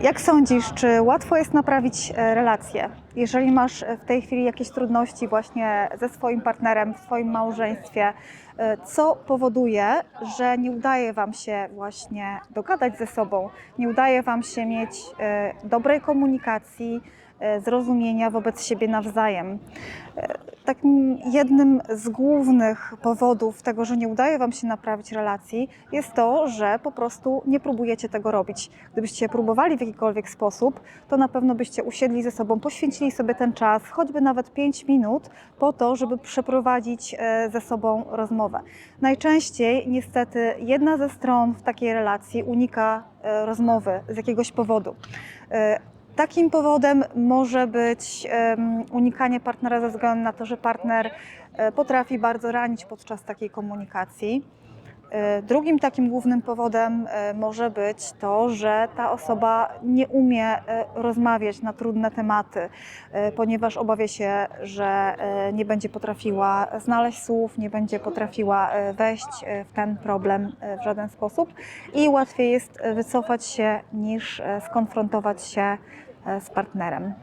Jak sądzisz, czy łatwo jest naprawić e, relacje? Jeżeli masz e, w tej chwili jakieś trudności właśnie ze swoim partnerem, w swoim małżeństwie, e, co powoduje, że nie udaje Wam się właśnie dogadać ze sobą, nie udaje Wam się mieć dobrej komunikacji, zrozumienia wobec siebie nawzajem. E, Takim jednym z głównych powodów tego, że nie udaje Wam się naprawić relacji, jest to, że po prostu nie próbujecie tego robić. Gdybyście próbowali w jakikolwiek sposób, to na pewno byście usiedli ze sobą, poświęcili sobie ten czas, choćby nawet 5 minut, po to, żeby przeprowadzić e, ze sobą rozmowę. Najczęściej, niestety, jedna ze stron w takiej relacji unika e, rozmowy z jakiegoś powodu. Takim powodem może być unikanie partnera ze względu na to, że partner e, potrafi bardzo ranić podczas takiej komunikacji. E, Drugim takim głównym powodem e, może być to, że ta osoba nie umie rozmawiać na trudne tematy, ponieważ obawia się, że nie będzie potrafiła znaleźć słów, nie będzie potrafiła wejść w ten problem w żaden sposób i łatwiej jest wycofać się niż skonfrontować się z partnerem.